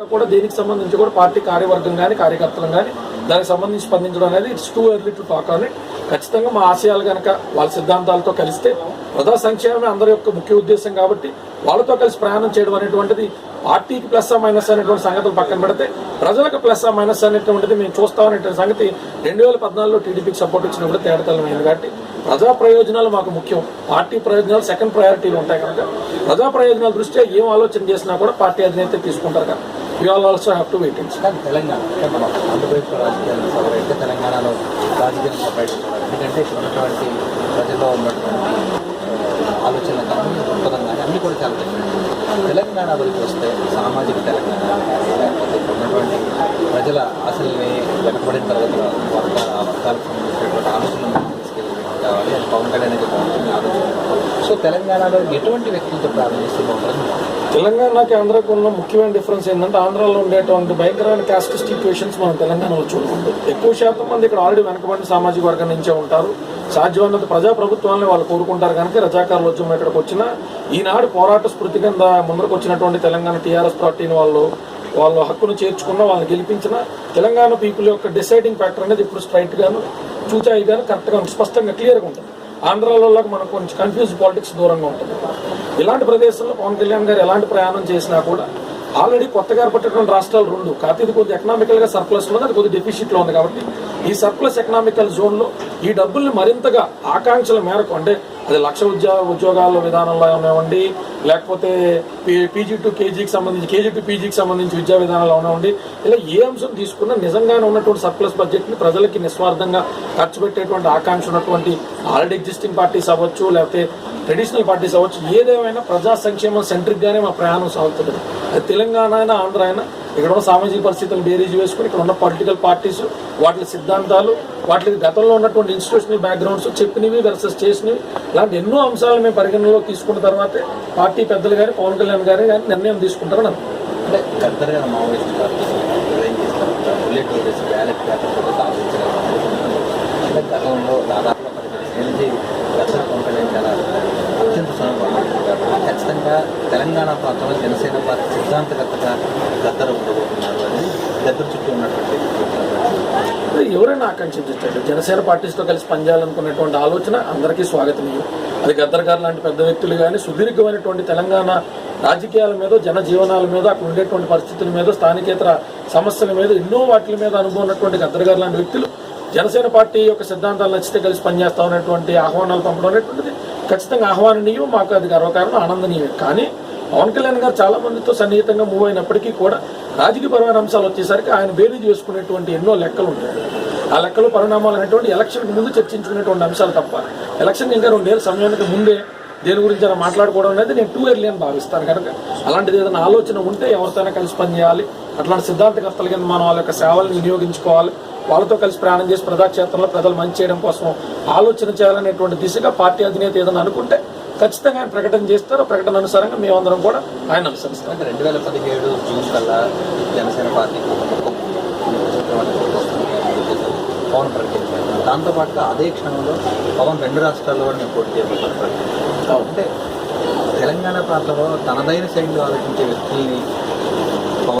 కూడా దీనికి సంబంధించి కూడా పార్టీ కార్యవర్గం కానీ కార్యకర్తలు కానీ దానికి సంబంధించి స్పందించడం అనేది it's too early to talk అని ఖచ్చితంగా మా ఆశయాలు కనుక వాళ్ళ సిద్ధాంతాలతో కలిస్తే ప్రజా సంక్షేమమే అందరి యొక్క ముఖ్య ఉద్దేశం కాబట్టి వాళ్ళతో కలిసి ప్రయాణం చేయడం అనేటువంటిది పార్టీకి ప్లస్ మైనస్ అనేటువంటి సంగతులు పక్కన పెడితే ప్రజలకు ప్లస్ మైనస్ అనేటువంటిది మేము చూస్తామనేటువంటి సంగతి రెండు వేల పద్నాలుగులో టీడీపీకి సపోర్ట్ ఇచ్చినప్పుడు తేడతలమైంది కాబట్టి ప్రజా ప్రయోజనాలు మాకు ముఖ్యం. పార్టీ ప్రయోజనాలు సెకండ్ ప్రయారిటీలు ఉంటాయి కనుక ప్రజా ప్రయోజనాల దృష్ట్యా ఏం ఆలోచన చేసినా కూడా పార్టీ అధినేత తీసుకుంటారు కదా. You all also have to wait కానీ తెలంగాణ అంటే మనం ఆంధ్రప్రదేశ్లో రాజకీయాలను సవర్ అయితే తెలంగాణలో రాజకీయాలు సపరేట్ ఎందుకంటే ఇక్కడ ఉన్నటువంటి ప్రజల్లో ఉన్నటువంటి ఆలోచన కానీ దృక్పథం కానీ అన్నీ కూడా చాలా డిఫరెంట్ తెలంగాణ వరకు వస్తే సామాజిక తెలంగాణ లేకపోతే ఉన్నటువంటి ప్రజల ఆశల్ని వెనకబడిన తర్వాత వర్గ వర్గాలకు సంబంధించినటువంటి ఆలోచనలు తీసుకెళ్ళి కావాలి అది పవన్ కళ్యాణ్ అయితే బాగుంటుంది ఆలోచన. సో తెలంగాణలో ఎటువంటి వ్యక్తులతో ప్రారంభిస్తే బాగుంటుంది? తెలంగాణకి ఆంధ్రాకి ఉన్న ముఖ్యమైన డిఫరెన్స్ ఏంటంటే ఆంధ్రాలో ఉండేటువంటి భయంకరమైన క్యాస్టిస్ట్ ఈక్వేషన్స్ మనం తెలంగాణలో చూడకుండా ఎక్కువ శాతం మంది ఇక్కడ ఆల్రెడీ వెనకబడిన సామాజిక వర్గం నుంచే ఉంటారు. సాధ్యమైనంత ప్రజాప్రభుత్వాన్ని వాళ్ళు కోరుకుంటారు కనుక రజాకారులు ఉద్యమం ఇక్కడికి వచ్చిన ఈనాడు పోరాట స్ఫూర్తి కింద ముందరకు వచ్చినటువంటి తెలంగాణ టీఆర్ఎస్ పార్టీని వాళ్ళు వాళ్ళ హక్కును చేర్చుకున్న వాళ్ళని గెలిపించిన తెలంగాణ పీపుల్ యొక్క డిసైడింగ్ ఫ్యాక్టర్ అనేది ఇప్పుడు స్ట్రైట్ గాను చూచాయి గాను కరెక్ట్గా స్పష్టంగా క్లియర్గా ఉంటుంది. ఆంధ్రాలో మనకు కొంచెం కన్ఫ్యూజ్ పాలిటిక్స్ దూరంగా ఉంటుంది. ఇలాంటి ప్రదేశంలో పవన్ కళ్యాణ్ గారు ఎలాంటి ప్రయాణం చేసినా కూడా ఆల్రెడీ కొత్తగా ఏర్పడినటువంటి రాష్ట్రాలు రెండు. కాకపోతే ఇది కొద్ది ఎకనామికల్గా సర్ప్లస్లో ఉంది అది కొద్ది డెఫిషిట్లో ఉంది కాబట్టి ఈ సర్ప్లస్ ఎకనామికల్ జోన్లో ఈ డబ్బుల్ని మరింతగా ఆకాంక్షల మేరకు అంటే అది లక్ష ఉద్యోగ ఉద్యోగాల విధానంలో అవనివ్వండి లేకపోతే పీజీ టు కేజీకి సంబంధించి కేజీ టు పీజీకి సంబంధించి విద్యా విధానాలు అవనివ్వండి ఇలా ఏ అంశం తీసుకున్నా నిజంగానే ఉన్నటువంటి సర్ప్లస్ బడ్జెట్ని ప్రజలకి నిస్వార్థంగా ఖర్చు పెట్టేటువంటి ఆకాంక్ష ఉన్నటువంటి ఆల్రెడీ ఎగ్జిస్టింగ్ పార్టీస్ అవ్వచ్చు లేకపోతే ట్రెడిషనల్ పార్టీస్ అవ్వచ్చు ఏదేమైనా ప్రజా సంక్షేమం సెంట్రిక్గానే మా ప్రయాణం సాగుతుంది. అది తెలంగాణ అయినా ఆంధ్ర అయినా ఇక్కడ ఉన్న సామాజిక పరిస్థితులను బేరీజు వేసుకుని ఇక్కడ ఉన్న పొలిటికల్ పార్టీస్ వాటి సిద్ధాంతాలు వాటికి గతంలో ఉన్నటువంటి ఇన్స్టిట్యూషనల్ బ్యాక్గ్రౌండ్స్ చెప్పినవి వెర్సెస్ చేసినవి ఇలాంటి ఎన్నో అంశాలను మేము పరిగణనలో తీసుకున్న తర్వాతే పార్టీ పెద్దలు కానీ పవన్ కళ్యాణ్ గారు కానీ నిర్ణయం తీసుకుంటారని అంటే గద్దరుగా మావోయిస్ట్ పార్టీ బ్యాలెట్ పేపర్ కూడా గతంలో దాదాపు పదిహేను ఏళ్ళ నుంచి గద్దరు పవన్ చాలా అత్యంత సమయం కాబట్టి ఖచ్చితంగా తెలంగాణ ప్రాంతంలో జనసేన పార్టీ సిద్ధాంతగతగా గద్దరు ఉండబోతున్నారు అని చుట్టూ ఉన్నటువంటి ఎవరైనా ఆకాంక్షించండి జనసేన పార్టీస్తో కలిసి పనిచేయాలనుకునేటువంటి ఆలోచన అందరికీ స్వాగతనీయం. అది గద్దర్ గారు లాంటి పెద్ద వ్యక్తులు కానీ సుదీర్ఘమైనటువంటి తెలంగాణ రాజకీయాల మీద జన జీవనాల మీద అక్కడ ఉండేటువంటి పరిస్థితుల మీద స్థానికేతర సమస్యల మీద ఎన్నో వాటి మీద అనుభవం ఉన్నటువంటి గద్దర్ గారు లాంటి వ్యక్తులు జనసేన పార్టీ యొక్క సిద్ధాంతాలు నచ్చితే కలిసి పనిచేస్తామనేటువంటి ఆహ్వానాలు పంపడం అనేటువంటిది ఖచ్చితంగా ఆహ్వాననీయం మాకు అది గర్వకారణం ఆనందనీయం. కానీ పవన్ కళ్యాణ్ గారు చాలా మందితో సన్నిహితంగా మూవ్ అయినప్పటికీ కూడా రాజకీయపరమైన అంశాలు వచ్చేసరికి ఆయన వేరు చేసుకునేటువంటి ఎన్నో లెక్కలు ఉంటాయి. ఆ లెక్కలు పరిణామాలు అనేటువంటి ఎలక్షన్కి ముందు చర్చించుకునేటువంటి అంశాలు తప్ప. ఎలక్షన్ ఇంకా రెండేళ్ళ సమయానికి ముందే దేని గురించి అలా మాట్లాడుకోవడం అనేది నేను టూ ఇయర్లీ అని భావిస్తాను కనుక. అలాంటిది ఏదైనా ఆలోచన ఉంటే ఎవరితోనే కలిసి పనిచేయాలి. అట్లాంటి సిద్ధాంతకర్తల కింద మనం వాళ్ళ యొక్క సేవలను వినియోగించుకోవాలి. వాళ్ళతో కలిసి ప్రయాణం చేసి ప్రజాక్షేత్రంలో ప్రజలు మంచి చేయడం కోసం ఆలోచన చేయాలనేటువంటి దిశగా పార్టీ అధినేత ఏదైనా అనుకుంటే ఖచ్చితంగా ఆయన ప్రకటన చేస్తారు. ఆ ప్రకటన అనుసారంగా మేమందరం కూడా ఆయన అనుసరిస్తాం. అంటే రెండు వేల పదిహేడు జూన్ కల్లా జనసేన పార్టీ పవన్ ప్రకటించారు. దాంతోపాటుగా అదే క్షణంలో పవన్ రెండు రాష్ట్రాల్లో కూడా మేము పోటీ చేయబోతున్నాం అంటే తెలంగాణ ప్రాంతంలో తనదైన శైలిలో ఆలోచించే వ్యక్తిని